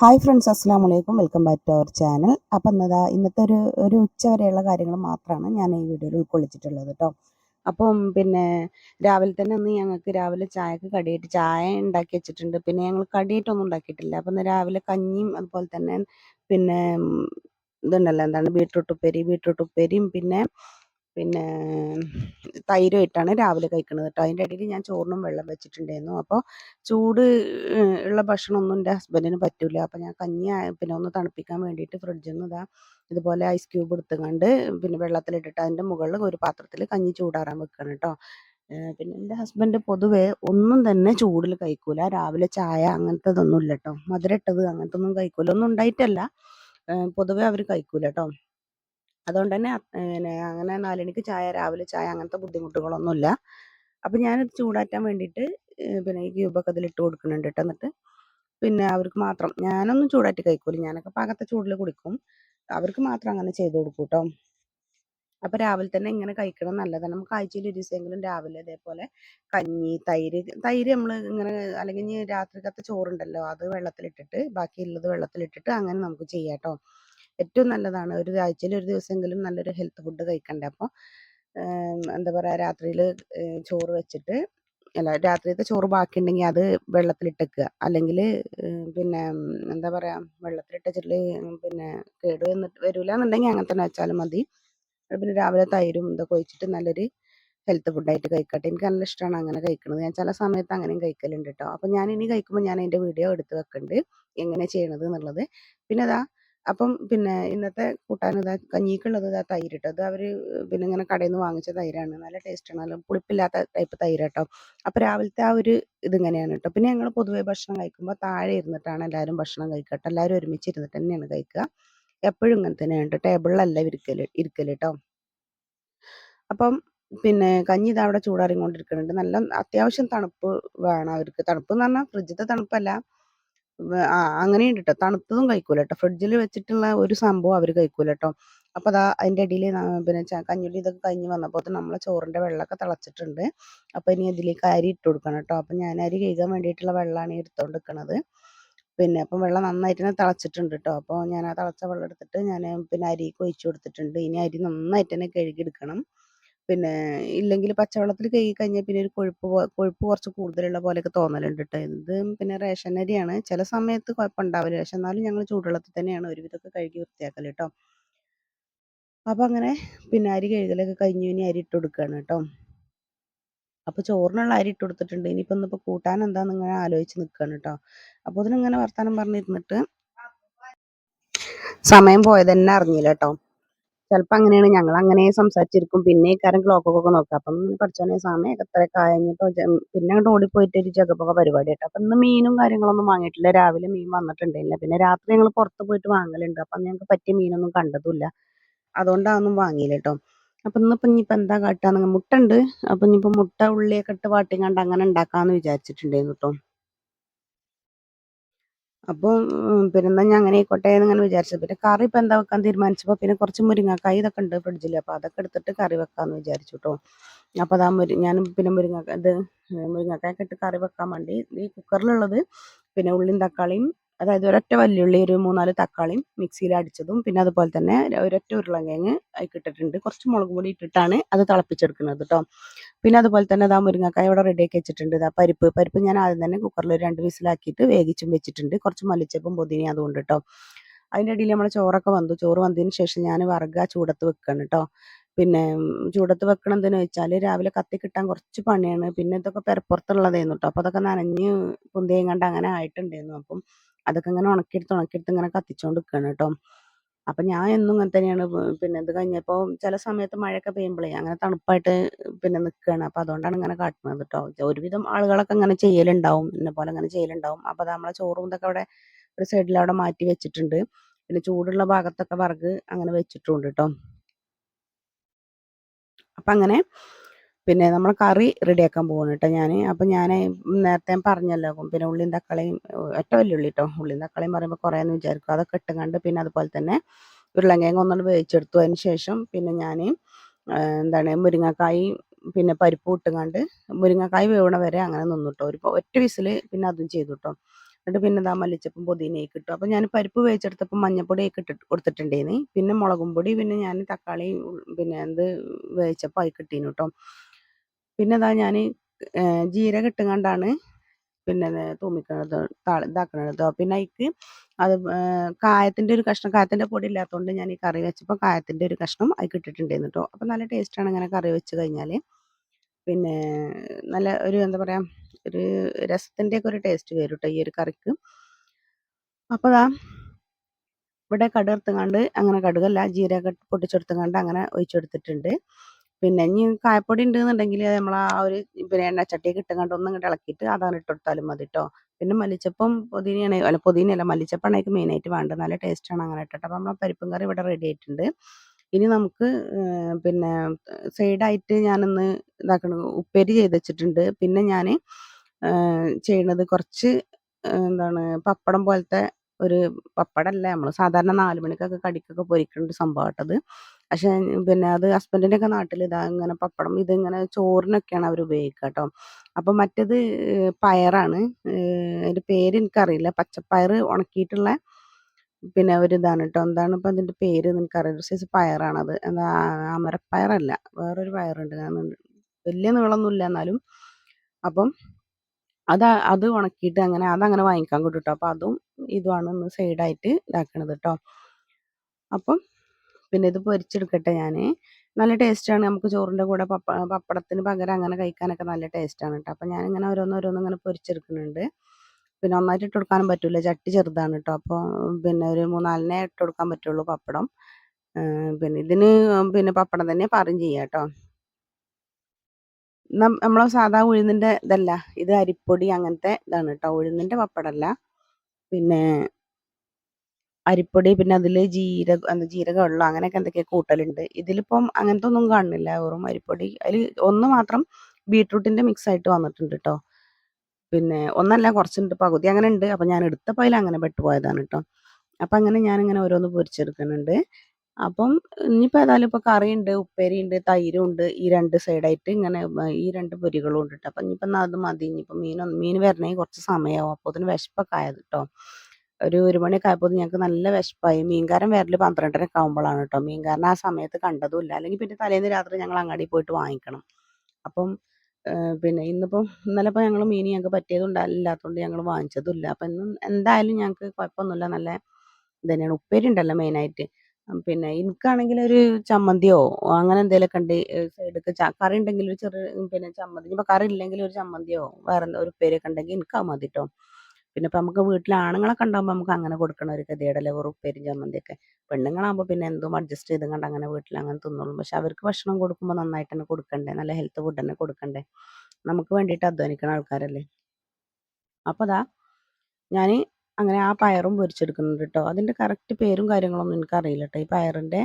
Hi friends അസ്സാം വലൈക്കും welcome back to our channel അപ്പം എന്നതാ ഇന്നത്തെ ഒരു ഒരു ഉച്ച വരെയുള്ള കാര്യങ്ങൾ മാത്രമാണ് ഞാൻ ഈ വീഡിയോയിൽ ഉൾക്കൊള്ളിച്ചിട്ടുള്ളത് കേട്ടോ അപ്പം പിന്നെ രാവിലെ തന്നെ ഒന്ന് ഞങ്ങൾക്ക് രാവിലെ ചായക്ക് കടിയായിട്ട് ചായ ഉണ്ടാക്കി വെച്ചിട്ടുണ്ട്. പിന്നെ ഞങ്ങൾ കടിയായിട്ടൊന്നും ഉണ്ടാക്കിയിട്ടില്ല. അപ്പം രാവിലെ കഞ്ഞിയും അതുപോലെ തന്നെ പിന്നെ ഇതുണ്ടല്ലോ എന്താണ് ബീട്രൂട്ട് ഉപ്പേരി ബീട്രൂട്ട് ഉപ്പേരിയും പിന്നെ പിന്നെ തൈരും ഇട്ടാണ് രാവിലെ കഴിക്കുന്നത് കേട്ടോ. അതിന്റെ ഇടയിൽ ഞാൻ ചോറിനും വെള്ളം വെച്ചിട്ടുണ്ടായിരുന്നു. അപ്പോൾ ചൂട് ഉള്ള ഭക്ഷണമൊന്നും എന്റെ ഹസ്ബൻഡിന് പറ്റില്ല അപ്പോൾ ഞാൻ കഞ്ഞി പിന്നെ ഒന്ന് തണുപ്പിക്കാൻ വേണ്ടിയിട്ട് ഫ്രിഡ്ജിൽ നിന്ന് ഇതാ ഇതുപോലെ ഐസ് ക്യൂബ് എടുത്തുകൊണ്ട് പിന്നെ വെള്ളത്തിലിട്ടിട്ട് അതിന്റെ മുകളിൽ ഒരു പാത്രത്തിൽ കഞ്ഞി ചൂടാറാൻ വെക്കണം കേട്ടോ. പിന്നെ എന്റെ ഹസ്ബൻഡ് പൊതുവെ ഒന്നും തന്നെ ചൂടിൽ കഴിക്കൂല. രാവിലെ ചായ അങ്ങനത്തതൊന്നും ഇല്ല കേട്ടോ. മധുരം ഇട്ടത് അങ്ങനത്തെ ഒന്നും കഴിക്കൂല. ഒന്നും ഉണ്ടായിട്ടല്ല. പൊതുവെ അവർ കഴിക്കൂല കേട്ടോ. അതുകൊണ്ട് തന്നെ പിന്നെ അങ്ങനെ നാലണിക്ക് ചായ രാവിലെ ചായ അങ്ങനത്തെ ബുദ്ധിമുട്ടുകളൊന്നുമില്ല. അപ്പം ഞാനത് ചൂടാറ്റാൻ വേണ്ടിയിട്ട് പിന്നെ ഈ ക്യൂബൊക്കെ അതിലിട്ട് കൊടുക്കുന്നുണ്ട് കേട്ടോ എന്നിട്ട്. പിന്നെ അവർക്ക് മാത്രം ഞാനൊന്നും ചൂടാറ്റി കഴിക്കൂല. ഞാനൊക്കെ പാകത്തെ ചൂടിൽ കുടിക്കും. അവർക്ക് മാത്രം അങ്ങനെ ചെയ്ത് കൊടുക്കും കേട്ടോ അപ്പോൾ രാവിലെ തന്നെ ഇങ്ങനെ കഴിക്കണം നല്ലതാണ്. നമുക്ക് ആഴ്ചയിൽ ഒരു ദിവസമെങ്കിലും രാവിലെ ഇതേപോലെ കഞ്ഞി തൈര് തൈര് നമ്മൾ ഇങ്ങനെ അല്ലെങ്കിൽ രാത്രിക്കത്തെ ചോറുണ്ടല്ലോ അത് വെള്ളത്തിലിട്ടിട്ട് ബാക്കിയുള്ളത് വെള്ളത്തിലിട്ടിട്ട് അങ്ങനെ നമുക്ക് ചെയ്യാം കേട്ടോ ഏറ്റവും നല്ലതാണ്. ഒരു ആഴ്ചയിൽ ഒരു ദിവസമെങ്കിലും നല്ലൊരു ഹെൽത്ത് ഫുഡ് കഴിക്കണ്ടേ? അപ്പോൾ എന്താ പറയുക രാത്രിയിൽ ചോറ് വെച്ചിട്ട് അല്ല രാത്രിയത്തെ ചോറ് ബാക്കിയുണ്ടെങ്കിൽ അത് വെള്ളത്തിലിട്ടേക്കുക. അല്ലെങ്കിൽ പിന്നെ എന്താ പറയുക വെള്ളത്തിലിട്ടിട്ട് പിന്നെ കേട് വന്നിട്ട് വരില്ല എന്നുണ്ടെങ്കിൽ അങ്ങനെ തന്നെ വെച്ചാലും മതി. പിന്നെ രാവിലെ തൈരും ഇതൊക്കെ ഒഴിച്ചിട്ട് നല്ലൊരു ഹെൽത്ത് ഫുഡായിട്ട് കഴിക്കട്ടെ. എനിക്ക് നല്ല ഇഷ്ടമാണ് അങ്ങനെ കഴിക്കുന്നത് ഞാൻ ചില സമയത്ത് അങ്ങനെയും കഴിക്കലുണ്ട് കേട്ടോ. അപ്പം ഞാൻ ഇനി കഴിക്കുമ്പോൾ ഞാൻ അതിന്റെ വീഡിയോ എടുത്ത് വെക്കുന്നുണ്ട് എങ്ങനെ ചെയ്യണത് എന്നുള്ളത്. പിന്നെ അതാ അപ്പം പിന്നെ ഇന്നത്തെ കൂട്ടാൻ ഇതാ കഞ്ഞിക്കുള്ളത് ഇതാ തൈര് കേട്ടോ അത് അവർ പിന്നെ ഇങ്ങനെ കടയിൽ നിന്ന് വാങ്ങിച്ച തൈരാണ്. നല്ല ടേസ്റ്റാണ് നല്ല പുളിപ്പില്ലാത്ത ടൈപ്പ് തൈര് കേട്ടോ അപ്പോൾ രാവിലത്തെ ആ ഒരു ഇതിങ്ങനെയാണ് കേട്ടോ പിന്നെ ഞങ്ങൾ പൊതുവെ ഭക്ഷണം കഴിക്കുമ്പോൾ താഴെ ഇരുന്നിട്ടാണ് എല്ലാവരും ഭക്ഷണം കഴിക്കുക കേട്ടോ എല്ലാവരും ഒരുമിച്ച് ഇരുന്നിട്ട് തന്നെയാണ് കഴിക്കുക എപ്പോഴും ഇങ്ങനെ തന്നെയാണ് കേട്ടോ ടേബിളിലല്ല ഇരിക്കൽ ഇരിക്കൽ കേട്ടോ അപ്പം പിന്നെ കഞ്ഞി ഇതാ അവിടെ ചൂടാറിക്കൊണ്ടിരിക്കുന്നുണ്ട് നല്ല അത്യാവശ്യം തണുപ്പ് വേണം അവർക്ക്. തണുപ്പ് എന്ന് പറഞ്ഞാൽ ഫ്രിഡ്ജിലത്തെ തണുപ്പല്ല. അങ്ങനെയുണ്ട് കേട്ടോ തണുത്തതും കഴിക്കൂല കേട്ടോ ഫ്രിഡ്ജിൽ വെച്ചിട്ടുള്ള ഒരു സംഭവം അവർ കഴിക്കൂല കേട്ടോ അപ്പോൾ അതാ അതിന്റെ ഇടയിൽ പിന്നെ കഞ്ഞുള്ളി ഇതൊക്കെ കഴിഞ്ഞ് വന്നപ്പോൾ നമ്മളെ ചോറിന്റെ വെള്ളമൊക്കെ തിളച്ചിട്ടുണ്ട്. അപ്പോൾ ഇനി ഇതിലേക്ക് അരി ഇട്ട് കൊടുക്കണം കേട്ടോ. അപ്പം ഞാൻ അരി കഴുകാൻ വേണ്ടിയിട്ടുള്ള വെള്ളമാണ് എടുത്തുകൊണ്ട് നിൽക്കുന്നത് പിന്നെ അപ്പം വെള്ളം നന്നായിട്ട് തന്നെ തിളച്ചിട്ടുണ്ട് കേട്ടോ. അപ്പോൾ ഞാൻ ആ തിളച്ച വെള്ളം എടുത്തിട്ട് ഞാൻ പിന്നെ അരി ഒഴിച്ചു കൊടുത്തിട്ടുണ്ട്. ഇനി അരി നന്നായിട്ട് തന്നെ കഴുകിയെടുക്കണം. പിന്നെ ഇല്ലെങ്കിൽ പച്ചവെള്ളത്തിൽ കഴുകി കഴിഞ്ഞാൽ പിന്നെ ഒരു കൊഴുപ്പ് കൊഴുപ്പ് കുറച്ച് കൂടുതലുള്ള പോലെയൊക്കെ തോന്നലുണ്ട് കേട്ടോ ഇത് പിന്നെ റേഷൻ അരിയാണ്. ചില സമയത്ത് കുഴപ്പമുണ്ടാവില്ല. പക്ഷെ എന്നാലും ഞങ്ങൾ ചൂടുവെള്ളത്തിൽ തന്നെയാണ് ഒരുവിധമൊക്കെ കഴുകി വൃത്തിയാക്കൽ കേട്ടോ അപ്പോൾ അങ്ങനെ പിന്നെ അരി കഴുകലൊക്കെ കഴിഞ്ഞു ഇനി അരി ഇട്ട് കൊടുക്കുകയാണ് കേട്ടോ അപ്പോൾ ചോറിനുള്ള അരി ഇട്ട് കൊടുത്തിട്ടുണ്ട്. ഇനിയിപ്പോൾ ഇന്നിപ്പോൾ കൂട്ടാൻ എന്താന്ന് ഇങ്ങനെ ആലോചിച്ച് നിൽക്കുകയാണ് കേട്ടോ അപ്പോൾ ഇതിനിങ്ങനെ വർത്താനം പറഞ്ഞിരുന്നിട്ട് സമയം പോയത് തന്നെ അറിഞ്ഞില്ല കേട്ടോ ചിലപ്പോൾ അങ്ങനെയാണ്. ഞങ്ങൾ അങ്ങനെ സംസാരിച്ചിരിക്കും. പിന്നെ ഇക്കാരം ക്ലോക്കൊക്കെ നോക്കുക. അപ്പം പഠിച്ചോനെ സമയം എത്ര കഴിഞ്ഞിട്ടോ പിന്നെ അങ്ങോട്ട് ഓടിപ്പോയിട്ട് ഒരു ജഗപ്പൊക്കെ പരിപാടി കേട്ടോ അപ്പം ഇന്ന് മീനും കാര്യങ്ങളൊന്നും വാങ്ങിയിട്ടില്ല. രാവിലെ മീൻ വന്നിട്ടുണ്ടായില്ല പിന്നെ രാത്രി ഞങ്ങൾ പുറത്ത് പോയിട്ട് വാങ്ങലുണ്ട്. അപ്പം ഞങ്ങൾക്ക് പറ്റിയ മീനൊന്നും കണ്ടതുമില്ല. അതുകൊണ്ടതൊന്നും വാങ്ങിയില്ല കേട്ടോ അപ്പം ഇന്നിപ്പോൾ ഇനിയിപ്പോൾ എന്താ കാട്ടുക മുട്ട ഉണ്ട്. അപ്പം ഇനിയിപ്പോൾ മുട്ട ഉള്ളിയൊക്കെ ഇട്ട് വാട്ടിങ്ങാണ്ട് അങ്ങനെ ഉണ്ടാക്കാമെന്ന് വിചാരിച്ചിട്ടുണ്ടായിരുന്നു കേട്ടോ അപ്പം ഉം, പിന്നെ ഞാൻ അങ്ങനെ ആയിക്കോട്ടെ എന്നിങ്ങനെ വിചാരിച്ചു പിന്നെ കറി ഇപ്പം എന്താ വെക്കാൻ തീരുമാനിച്ചപ്പോൾ പിന്നെ കുറച്ച് മുരിങ്ങക്കായ് ഇതൊക്കെ ഉണ്ട് ഫ്രിഡ്ജിൽ അപ്പോൾ അതൊക്കെ എടുത്തിട്ട് കറി വെക്കാമെന്ന് വിചാരിച്ചു കേട്ടോ അപ്പോൾ അതാ മുരി ഞാൻ പിന്നെ മുരിങ്ങക്ക ഇത് മുരിങ്ങക്കായൊക്കെ ഇട്ട് കറി വെക്കാൻ വേണ്ടി ഈ കുക്കറിലുള്ളത് പിന്നെ ഉള്ളിയും തക്കാളിയും അതായത് ഒരൊറ്റ വല്യുള്ളി ഒരു മൂന്നാൽ തക്കാളിയും മിക്സിയിൽ അടിച്ചതും പിന്നെ അതുപോലെ തന്നെ ഒരൊറ്റ ഉരുളൻകിഴങ്ങ് അതിൽ ഇട്ടിട്ടുണ്ട് കുറച്ച് മുളക് പൊടി ഇട്ടിട്ടാണ് അത് തിളപ്പിച്ചെടുക്കുന്നത് കേട്ടോ പിന്നെ അതുപോലെ തന്നെ ഇതാ മുരിങ്ങക്കായ ഇവിടെ റെഡിയാക്കി വെച്ചിട്ടുണ്ട്. ഇതാ പരിപ്പ് പരിപ്പ് ഞാൻ ആദ്യം തന്നെ കുക്കറിൽ രണ്ട് വിസിലാക്കിയിട്ട് വേവിച്ചും വെച്ചിട്ടുണ്ട്. കുറച്ച് മല്ലിച്ചപ്പും പുതിനയും അതുകൊണ്ട് കേട്ടോ അതിന്റെ ഇടയിൽ നമ്മൾ ചോറൊക്കെ വന്നു. ചോറ് വന്നതിന് ശേഷം ഞാൻ വറുക ചൂടത്ത് വെക്കണം കേട്ടോ പിന്നെ ചൂടത്ത് വെക്കണം എന്തെന്ന് വെച്ചാൽ രാവിലെ കത്തി കിട്ടാൻ കുറച്ച് പണിയാണ്. പിന്നെ ഇതൊക്കെ പെരപ്പുറത്തുള്ളതായിരുന്നു കേട്ടോ അപ്പോൾ അതൊക്കെ നനഞ്ഞ് പൊന്തിയും കണ്ട് അങ്ങനെ ആയിട്ടുണ്ടായിരുന്നു. അപ്പം അതൊക്കെ ഇങ്ങനെ ഉണക്കിയെടുത്ത് ഉണക്കിയെടുത്ത് ഇങ്ങനെ കത്തിച്ചുകൊണ്ട് നിൽക്കുകയാണ് കേട്ടോ. അപ്പം ഞാൻ എന്നും ഇങ്ങനെ തന്നെയാണ് പിന്നെ ഇത് കഴിഞ്ഞപ്പോൾ ചില സമയത്ത് മഴയൊക്കെ പെയ്യുമ്പോഴേ അങ്ങനെ തണുപ്പായിട്ട് പിന്നെ നിൽക്കുകയാണ് അപ്പോൾ അതുകൊണ്ടാണ് ഇങ്ങനെ കാട്ടുന്നത് കേട്ടോ. ഒരുവിധം ആളുകളൊക്കെ ഇങ്ങനെ ചെയ്യലുണ്ടാവും എന്നെ പോലെ ഇങ്ങനെ ചെയ്യലുണ്ടാവും. അപ്പോൾ നമ്മളെ ചോറും ഇതൊക്കെ അവിടെ ഒരു സൈഡിൽ അവിടെ മാറ്റി വെച്ചിട്ടുണ്ട്. പിന്നെ ചൂടുള്ള ഭാഗത്തൊക്കെ വറക് അങ്ങനെ വെച്ചിട്ടുണ്ട് കേട്ടോ. അപ്പം അങ്ങനെ പിന്നെ നമ്മൾ കറി റെഡിയാക്കാൻ പോവാണ് കേട്ടോ ഞാൻ അപ്പം ഞാൻ നേരത്തെ പറഞ്ഞല്ലോ പിന്നെ ഉള്ളിയും തക്കാളിയും ഒറ്റ വലിയുള്ളി കേട്ടോ ഉള്ളിയും തക്കാളിയും പറയുമ്പോൾ കുറേ വിചാരിക്കും. അതൊക്കെ ഇട്ടുകൊണ്ട് പിന്നെ അതുപോലെ തന്നെ ഉരുളൻകിഴങ്ങ് ഒന്നുകൊണ്ട് വേവിച്ചെടുത്തു. അതിന് ശേഷം പിന്നെ ഞാൻ എന്താണ് മുരിങ്ങക്കായി പിന്നെ പരിപ്പ് ഇട്ടുകൊണ്ട് മുരിങ്ങക്കായ് വേവണ വരെ അങ്ങനെ നിന്നു കേട്ടോ ഒരു ഒറ്റ വിസിൽ പിന്നെ അതും ചെയ്തു കേട്ടോ എന്നിട്ട് പിന്നെ ഇതാ മല്ലിച്ചപ്പും പുതിനയൊക്കെ ഇട്ടു. അപ്പോൾ ഞാൻ പരിപ്പ് വേവിച്ചെടുത്തപ്പോൾ മഞ്ഞപ്പൊടിയൊക്കെ ഇട്ടിട്ട് കൊടുത്തിട്ടുണ്ടേനി. പിന്നെ മുളകും പൊടി പിന്നെ ഞാൻ തക്കാളി പിന്നെ എന്ത് വേവിച്ചപ്പോൾ ആയി കിട്ടീനു കേട്ടോ പിന്നെ ഇതാ ഞാൻ ജീരകം ഇട്ടുകൊണ്ടാണ് പിന്നെ തൂമിക്കണത് താളി ഇതാക്കണത്. പിന്നെ അതിക്ക് അത് കായത്തിന്റെ ഒരു കഷ്ണം കായത്തിന്റെ പൊടി ഇല്ലാത്തതുകൊണ്ട് ഞാൻ ഈ കറി വെച്ചപ്പോൾ കായത്തിന്റെ ഒരു കഷ്ണം അതിൽ ഇട്ടിട്ടുണ്ടായിരുന്നു കേട്ടോ അപ്പോൾ നല്ല ടേസ്റ്റാണ് ഇങ്ങനെ കറി വെച്ച് കഴിഞ്ഞാൽ പിന്നെ നല്ല ഒരു എന്താ പറയുക ഒരു രസത്തിന്റെ ഒക്കെ ഒരു ടേസ്റ്റ് വരും കേട്ടോ ഈ ഒരു കറിക്ക്. അപ്പോൾ ദാ ഇവിടെ കടുക് അങ്ങനെ കടുകല്ല ജീരകം പൊട്ടിച്ചെടുത്തുകൊണ്ട് അങ്ങനെ ഒഴിച്ചെടുത്തിട്ടുണ്ട്. പിന്നെ ഇനി കായപ്പൊടി ഉണ്ടെന്നുണ്ടെങ്കിൽ നമ്മൾ ആ ഒരു പിന്നെ എണ്ണച്ചട്ടിയൊക്കെ ഇട്ടുകൊണ്ട് ഒന്നും ഇങ്ങോട്ട് ഇളക്കിയിട്ട് അതാണ് ഇട്ട് കൊടുത്താലും മതി കേട്ടോ പിന്നെ മല്ലിച്ചപ്പം പുതിനയാണ് അല്ല പുതിനയല്ല മല്ലിച്ചപ്പാണ് അതിലേക്ക് മെയിനായിട്ട് വേണ്ടത്. നല്ല ടേസ്റ്റാണ് അങ്ങനെ ഇട്ടിട്ട്. അപ്പോൾ നമ്മളെ പരിപ്പും കറി ഇവിടെ റെഡി ആയിട്ടുണ്ട്. ഇനി നമുക്ക് പിന്നെ സൈഡായിട്ട് ഞാനൊന്ന് ഇതാക്കണം ഉപ്പേരി ചെയ്ത് വെച്ചിട്ടുണ്ട്. പിന്നെ ഞാൻ ചെയ്യണത് കുറച്ച് എന്താണ് പപ്പടം പോലത്തെ ഒരു പപ്പടമല്ല നമ്മൾ സാധാരണ നാല് മണിക്കൊക്കെ കടിക്കൊക്കെ പൊരിക്കേണ്ട സംഭവം കേട്ടത് പക്ഷേ പിന്നെ അത് ഹസ്ബൻഡിന്റെയൊക്കെ നാട്ടിൽ ഇതാ ഇങ്ങനെ പപ്പടം ഇതിങ്ങനെ ചോറിനൊക്കെയാണ് അവർ ഉപയോഗിക്കുക കേട്ടോ. അപ്പം മറ്റേത് പയറാണ്. അതിന്റെ പേര് എനിക്കറിയില്ല. പച്ചപ്പയർ ഉണക്കിയിട്ടുള്ള പിന്നെ ഒരു ഇതാണ് കേട്ടോ. എന്താണ് ഇപ്പം അതിന്റെ പേര് എനിക്കറിയില്ല. ഒരു സൈസ് പയറാണത്. എന്താ അമരപ്പയറല്ല. വേറൊരു പയറുണ്ട്. വലിയ നീളമൊന്നുമില്ല എന്നാലും. അപ്പം അത് അത് ഉണക്കിയിട്ട് അങ്ങനെ അതങ്ങനെ വാങ്ങിക്കാൻ കിട്ടും കേട്ടോ. അപ്പം അതും ഇതുമാണ് ഒന്ന് സൈഡായിട്ട് ഇതാക്കണത് കേട്ടോ. അപ്പം പിന്നെ ഇത് പൊരിച്ചെടുക്കട്ടെ ഞാൻ നല്ല ടേസ്റ്റാണ് നമുക്ക് ചോറിന്റെ കൂടെ പപ്പ പപ്പടത്തിന് പകരം അങ്ങനെ കഴിക്കാനൊക്കെ നല്ല ടേസ്റ്റാണ് കേട്ടോ അപ്പം ഞാനിങ്ങനെ ഓരോന്ന് ഇങ്ങനെ പൊരിച്ചെടുക്കുന്നുണ്ട്. പിന്നെ ഒന്നായിട്ട് ഇട്ട് കൊടുക്കാനും പറ്റില്ല ചട്ടി ചെറുതാണ് കേട്ടോ അപ്പോൾ പിന്നെ ഒരു മൂന്നാലിനെ ഇട്ട് കൊടുക്കാൻ പറ്റുള്ളൂ പപ്പടം. പിന്നെ ഇതിന് പിന്നെ പപ്പടം തന്നെ പറയും ചെയ്യാം കേട്ടോ നമ്മളെ സാധാ ഉഴുന്നിന്റെ ഇതല്ല. ഇത് അരിപ്പൊടി അങ്ങനത്തെ ഇതാണ് കേട്ടോ ഉഴുന്നിന്റെ പപ്പടമല്ല പിന്നെ അരിപ്പൊടി പിന്നെ അതിൽ ജീരകം എന്താ ജീരകം വെള്ളം അങ്ങനെയൊക്കെ എന്തൊക്കെയോ കൂട്ടലുണ്ട്. ഇതിലിപ്പം അങ്ങനത്തെ ഒന്നും കാണുന്നില്ല വെറും അരിപ്പൊടി. അതിൽ ഒന്ന് മാത്രം ബീട്രൂട്ടിന്റെ മിക്സ് ആയിട്ട് വന്നിട്ടുണ്ട് കേട്ടോ പിന്നെ ഒന്നല്ല കുറച്ചുണ്ട്. പകുതി അങ്ങനെ ഉണ്ട്. അപ്പം ഞാൻ എടുത്തപ്പോൾ അതിൽ അങ്ങനെ പെട്ടുപോയതാണ് കേട്ടോ അപ്പം അങ്ങനെ ഞാനിങ്ങനെ ഓരോന്ന് പൊരിച്ചെടുക്കുന്നുണ്ട്. അപ്പം ഇനിയിപ്പോൾ ഏതായാലും ഇപ്പോൾ കറിയുണ്ട് ഉപ്പേരിയുണ്ട് തൈരുണ്ട്. ഈ രണ്ട് സൈഡായിട്ട് ഇങ്ങനെ ഈ രണ്ട് പൊരികളും ഉണ്ട് കേട്ടോ അപ്പം ഇനിയിപ്പം അത് മതി. ഇനിയിപ്പോൾ മീൻ മീൻ വരണേ കുറച്ച് സമയമാവും അപ്പോൾ അതിന് വിശപ്പൊക്കെ ആയത് കേട്ടോ ഒരു ഒരു മണിയൊക്കെ ആയപ്പോൾ ഞങ്ങൾക്ക് നല്ല വിശപ്പായി. മീൻകാരൻ വരൽ പന്ത്രണ്ടരൊക്കെ ആകുമ്പോഴാണ് കേട്ടോ മീൻകാരൻ ആ സമയത്ത് കണ്ടതുമില്ല അല്ലെങ്കിൽ പിന്നെ തലേന്ന് രാത്രി ഞങ്ങൾ അങ്ങാടി പോയിട്ട് വാങ്ങിക്കണം. അപ്പം പിന്നെ ഇന്നിപ്പം ഇന്നലെ ഇപ്പോൾ ഞങ്ങൾ മീൻ ഞങ്ങൾക്ക് പറ്റിയതുകൊണ്ട് അല്ലാത്തതുകൊണ്ട് ഞങ്ങൾ വാങ്ങിച്ചതുമില്ല അപ്പം ഇന്ന് എന്തായാലും ഞങ്ങൾക്ക് കുഴപ്പമൊന്നുമില്ല നല്ല ഇത് തന്നെയാണ് ഉപ്പേരി ഉണ്ടല്ലോ മെയിനായിട്ട്. പിന്നെ എനിക്കാണെങ്കിൽ ഒരു ചമ്മന്തിയോ അങ്ങനെ എന്തെങ്കിലുമൊക്കെ ഉണ്ട് സൈഡൊക്കെ കറി ഉണ്ടെങ്കിൽ ഒരു ചെറിയ പിന്നെ ചമ്മന്തി. ഇനിയിപ്പോൾ കറി ഇല്ലെങ്കിൽ ഒരു ചമ്മന്തിയോ വേറെ ഒരു ഉപ്പേരിയൊക്കെ ഉണ്ടെങ്കിൽ എനിക്ക് മതി കേട്ടോ പിന്നെ ഇപ്പം നമുക്ക് വീട്ടിൽ ആണുങ്ങളൊക്കെ ഉണ്ടാകുമ്പോൾ നമുക്ക് അങ്ങനെ കൊടുക്കണ ഒരു ഗതികേടല്ലേ? വെറും ഉപ്പേരി ചമ്മന്തിയൊക്കെ. പെണ്ണുങ്ങളാകുമ്പോൾ പിന്നെ എന്തും അഡ്ജസ്റ്റ് ചെയ്ത് കണ്ട് അങ്ങനെ വീട്ടിൽ അങ്ങനെ തിന്നോളും. പക്ഷെ അവർക്ക് ഭക്ഷണം കൊടുക്കുമ്പോൾ നന്നായിട്ട് തന്നെ കൊടുക്കണ്ടേ? നല്ല ഹെൽത്ത് ഫുഡ് തന്നെ കൊടുക്കണ്ടേ? നമുക്ക് വേണ്ടിയിട്ട് അധ്വാനിക്കുന്ന ആൾക്കാരല്ലേ? അപ്പോൾ അതാ ഞാൻ അങ്ങനെ ആ പയറും പൊരിച്ചെടുക്കുന്നുണ്ട് കേട്ടോ അതിന്റെ കറക്റ്റ് പേരും കാര്യങ്ങളൊന്നും എനിക്കറിയില്ല കേട്ടോ ഈ പയറിന്റെ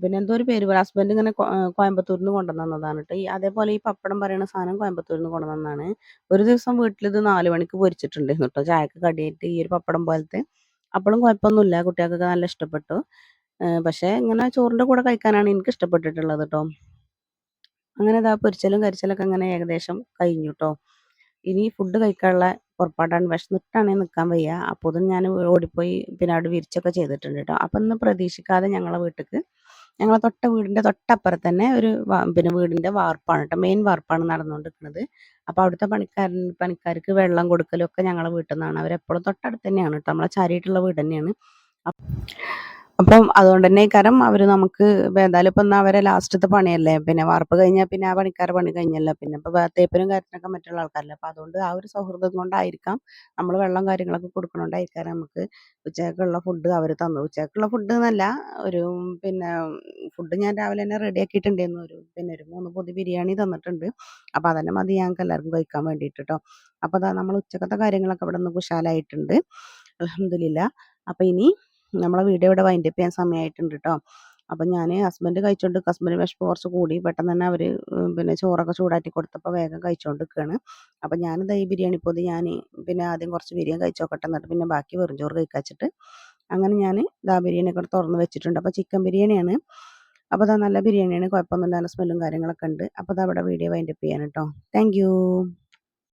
പിന്നെ എന്തോ ഒരു പേര് ഹസ്ബൻഡ് ഇങ്ങനെ കോയമ്പത്തൂരിൽ നിന്ന് കൊണ്ടുവന്നതാണ് കേട്ടോ ഈ അതേപോലെ ഈ പപ്പടം പറയുന്ന സാധനം കോയമ്പത്തൂരിൽ നിന്ന് കൊണ്ടുവന്നതാണ്. ഒരു ദിവസം വീട്ടിൽ ഇത് നാല് മണിക്ക് പൊരിച്ചിട്ടുണ്ടായിരുന്നു കേട്ടോ ചായക്ക് കടിയായിട്ട് ഈ ഒരു പപ്പടം പോലത്തെ. അപ്പോഴും കുഴപ്പമൊന്നുമില്ല കുട്ടികൾക്കൊക്കെ നല്ല ഇഷ്ടപ്പെട്ടു. പക്ഷേ ഇങ്ങനെ ചോറിന്റെ കൂടെ കഴിക്കാനാണ് എനിക്ക് ഇഷ്ടപ്പെട്ടിട്ടുള്ളത് കേട്ടോ അങ്ങനെ ഇതാ പൊരിച്ചലും കരിച്ചലൊക്കെ അങ്ങനെ ഏകദേശം കഴിഞ്ഞു കേട്ടോ ഇനി ഫുഡ് കഴിക്കാനുള്ള പുറപ്പാടാണ്. വിശന്നിട്ടാണെങ്കിൽ നിൽക്കാൻ വയ്യ. അപ്പോൾ ഞാൻ ഓടിപ്പോയി പിന്നെ അവിടെ വിരിച്ചൊക്കെ ചെയ്തിട്ടുണ്ട് കേട്ടോ അപ്പം ഇന്ന് പ്രതീക്ഷിക്കാതെ ഞങ്ങളെ വീട്ടിലേക്ക് ഞങ്ങളെ തൊട്ട വീടിന്റെ തൊട്ടപ്പുറത്ത് തന്നെ ഒരു പിന്നെ വീടിന്റെ വാർപ്പാണ് കേട്ടോ മെയിൻ വാർപ്പാണ് നടന്നുകൊണ്ടിരിക്കുന്നത് അപ്പോൾ അവിടുത്തെ പണിക്കാരൻ പണിക്കാർക്ക് വെള്ളം കൊടുക്കലും ഒക്കെ ഞങ്ങളെ വീട്ടിൽ നിന്നാണ് അവരെപ്പോഴും തൊട്ടടുത്ത് തന്നെയാണ് കേട്ടോ നമ്മളെ ചാരിയിട്ടുള്ള വീട് തന്നെയാണ് അപ്പം അതുകൊണ്ട് തന്നെ കാരണം അവർ നമുക്ക് ഏതായാലും ഇപ്പം അവരെ ലാസ്റ്റത്തെ പണിയല്ലേ? പിന്നെ വാർപ്പ് കഴിഞ്ഞാൽ പിന്നെ ആ പണിക്കാരെ പണി കഴിഞ്ഞല്ലോ. പിന്നെ ഇപ്പോൾ തേപ്പിനും കാര്യത്തിനൊക്കെ മറ്റുള്ള ആൾക്കാരല്ലേ? അപ്പോൾ അതുകൊണ്ട് ആ ഒരു സൗഹൃദം കൊണ്ടായിരിക്കാം നമ്മൾ വെള്ളം കാര്യങ്ങളൊക്കെ കൊടുക്കണോണ്ടായിരിക്കാം നമുക്ക് ഉച്ചയ്ക്കുള്ള ഫുഡ് അവർ തന്നു. ഉച്ചയ്ക്കുള്ള ഫുഡ് എന്നല്ല ഒരു പിന്നെ ഫുഡ് ഞാൻ രാവിലെ തന്നെ റെഡി ആക്കിയിട്ടുണ്ടായിരുന്നു. ഒരു പിന്നെ ഒരു മൂന്ന് പൊതി ബിരിയാണി തന്നിട്ടുണ്ട്. അപ്പോൾ അതന്നെ മതി ഞങ്ങൾക്ക് എല്ലാവർക്കും കഴിക്കാൻ വേണ്ടിയിട്ട് കേട്ടോ അപ്പോൾ അതാ നമ്മൾ ഉച്ചക്കത്തെ കാര്യങ്ങളൊക്കെ ഇവിടെ നിന്ന് കുശാലായിട്ടുണ്ട്. അലഹമില്ല അപ്പോൾ ഇനി നമ്മളെ വീഡിയോ ഇവിടെ വൈൻഡ് അപ്പ് ചെയ്യാൻ സമയമായിട്ടുണ്ട് കേട്ടോ അപ്പം ഞാൻ ഹസ്ബൻഡ് കഴിച്ചോണ്ട് ഹസ്ബൻഡ് വിശപ്പ് കുറച്ച് കൂടി പെട്ടെന്ന് തന്നെ അവർ പിന്നെ ചോറൊക്കെ ചൂടാറ്റി കൊടുത്തപ്പോൾ വേഗം കഴിച്ചുകൊണ്ട് നിൽക്കുകയാണ് അപ്പം ഞാനിത് ഈ ബിരിയാണി പൊതി ഞാൻ പിന്നെ ആദ്യം കുറച്ച് ബിരിയാണി കഴിച്ചോക്കട്ടെ എന്നിട്ട് പിന്നെ ബാക്കി വെറും ചോറ് കഴിക്കാച്ചിട്ട് അങ്ങനെ ഞാൻ ഇതാ ബിരിയാണിയൊക്കെ തുറന്ന് വെച്ചിട്ടുണ്ട്. അപ്പോൾ ചിക്കൻ ബിരിയാണിയാണ് അപ്പോൾ അതാ നല്ല ബിരിയാണിയാണ് കുഴപ്പമൊന്നുമില്ല. നല്ല സ്മെല്ലും കാര്യങ്ങളൊക്കെ ഉണ്ട്. അപ്പോൾ അതവിടെ വീഡിയോ വൈൻഡപ്പ് ചെയ്യാൻ കേട്ടോ താങ്ക്